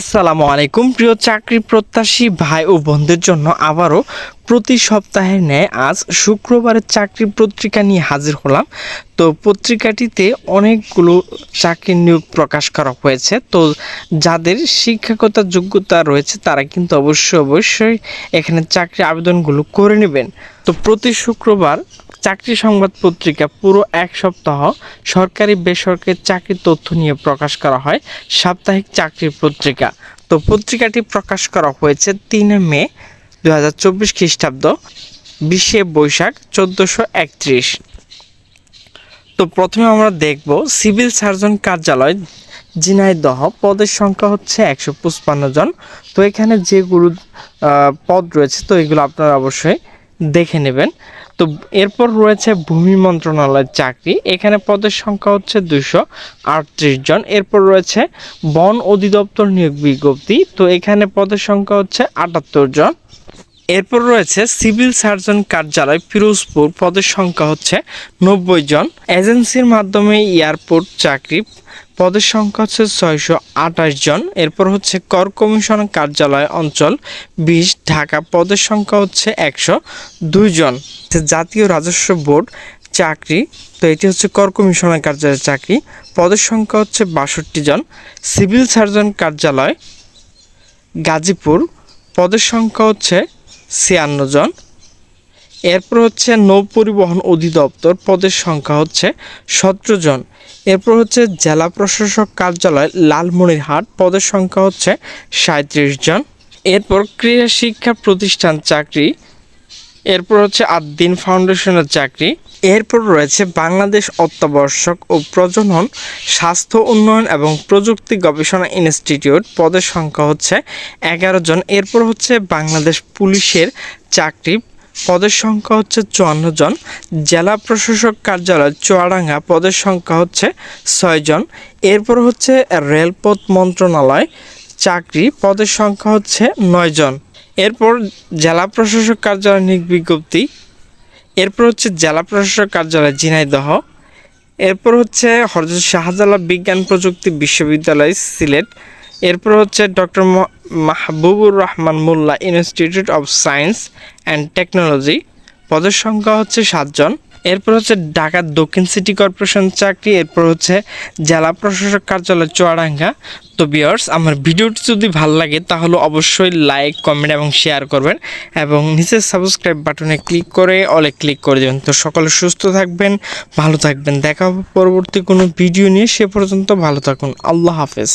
আসসালামু আলাইকুম। প্রিয় চাকরি প্রত্যাশী ভাই ও বোনদের জন্য আবারও প্রতি সপ্তাহের ন্যায় আজ শুক্রবারের চাকরি পত্রিকা নিয়ে হাজির হলাম। তো পত্রিকাটিতে অনেকগুলো চাকরির নিয়োগ প্রকাশ করা হয়েছে। তো যাদের শিক্ষাগত যোগ্যতা রয়েছে, তারা কিন্তু অবশ্যই অবশ্যই এখানে চাকরি আবেদনগুলো করে নেবেন। তো প্রতি শুক্রবার চাকরি সংবাদ পত্রিকা পুরো এক সপ্তাহ সরকারি বেসরকারি চাকরির তথ্য নিয়ে প্রকাশ করা হয়, সাপ্তাহিক চাকরির পত্রিকা। তো পত্রিকাটি প্রকাশ করা হয়েছে তিনে মে দু হাজার চব্বিশ খ্রিস্টাব্দ, বিশে বৈশাখ চোদ্দোশো একত্রিশ। তো প্রথমে আমরা দেখব সিভিল সার্জন কার্যালয়, ঝিনাইদহ, পদের সংখ্যা হচ্ছে একশো জন। তো এখানে যেগুলো পদ রয়েছে, তো এগুলো আপনারা অবশ্যই দেখে নেবেন। তো এরপর রয়েছে ভূমি মন্ত্রণালয়ের চাকরি। এখানে পদের সংখ্যা হচ্ছে দুশো আটত্রিশ জন। এরপর রয়েছে বন অধিদপ্তর নিয়োগ বিজ্ঞপ্তি। তো এখানে পদের সংখ্যা হচ্ছে আটাত্তর জন। এরপর রয়েছে সিভিল সার্জন কার্যালয় পিরোজপুর পদের সংখ্যা হচ্ছে নব্বই জন। এজেন্সির মাধ্যমে এয়ারপোর্ট চাকরি পদের সংখ্যা হচ্ছে ছয়শো আঠাশ জন। এরপর হচ্ছে কর কমিশন কার্যালয় অঞ্চল বিশ, ঢাকা পদের সংখ্যা হচ্ছে একশো দুই জন। জাতীয় রাজস্ব বোর্ড চাকরি, তো এটি হচ্ছে কর কমিশনার কার্যালয়ের চাকরি। পদের সংখ্যা হচ্ছে বাষট্টি জন। সিভিল সার্জন কার্যালয় গাজীপুর, পদের সংখ্যা হচ্ছে ছিয়ান্ন জন। এরপর হচ্ছে নৌ পরিবহন অধিদপ্তর পদের সংখ্যা হচ্ছে সতেরো জন। এরপর হচ্ছে জেলা প্রশাসক কার্যালয় লালমনিরহাট পদের সংখ্যা হচ্ছে সাঁত্রিশ জন। এরপর ক্রীড়া শিক্ষা প্রতিষ্ঠান চাকরি, এরপর হচ্ছে আদ্দিন ফাউন্ডেশনের চাকরি, এরপর রয়েছে বাংলাদেশ অত্যাবশ্যক ও প্রজনন স্বাস্থ্য উন্নয়ন এবং প্রযুক্তি গবেষণা ইনস্টিটিউট পদের সংখ্যা হচ্ছে এগারো জন। এরপর হচ্ছে বাংলাদেশ পুলিশের চাকরি পদের সংখ্যা হচ্ছে চুয়ান্ন জন। জেলা প্রশাসক কার্যালয় চুয়াডাঙ্গা, পদের সংখ্যা হচ্ছে ছয় জন। এরপর হচ্ছে রেলপথ মন্ত্রণালয়, চাকরি, পদের সংখ্যা হচ্ছে নয় জন। এরপর জেলা প্রশাসক কার্যালয় নিক বিজ্ঞপ্তি। এরপর হচ্ছে জেলা প্রশাসক কার্যালয় ঝিনাইদহ। এরপর হচ্ছে হরজত শাহজালাল বিজ্ঞান প্রযুক্তি বিশ্ববিদ্যালয় সিলেট। এরপর হচ্ছে doctor Mahbubur Rahman Molla institute of science and technology. পদের সংখ্যা হচ্ছে সাতজন। এরপর হচ্ছে ঢাকা দক্ষিণ সিটি কর্পোরেশন চাকরি, এরপর হচ্ছে জেলা প্রশাসক কার্যালয় চুয়াডাঙ্গা। তো বিয়ার্স আমার ভিডিওটি যদি ভালো লাগে, তাহলে অবশ্যই লাইক, কমেন্ট এবং শেয়ার করবেন এবং নিচের সাবস্ক্রাইব বাটনে ক্লিক করে অলে ক্লিক করে দেবেন। তো সকলে সুস্থ থাকবেন, ভালো থাকবেন। দেখা পরবর্তী কোনো ভিডিও নিয়ে, সে পর্যন্ত ভালো থাকুন। আল্লাহ হাফেজ।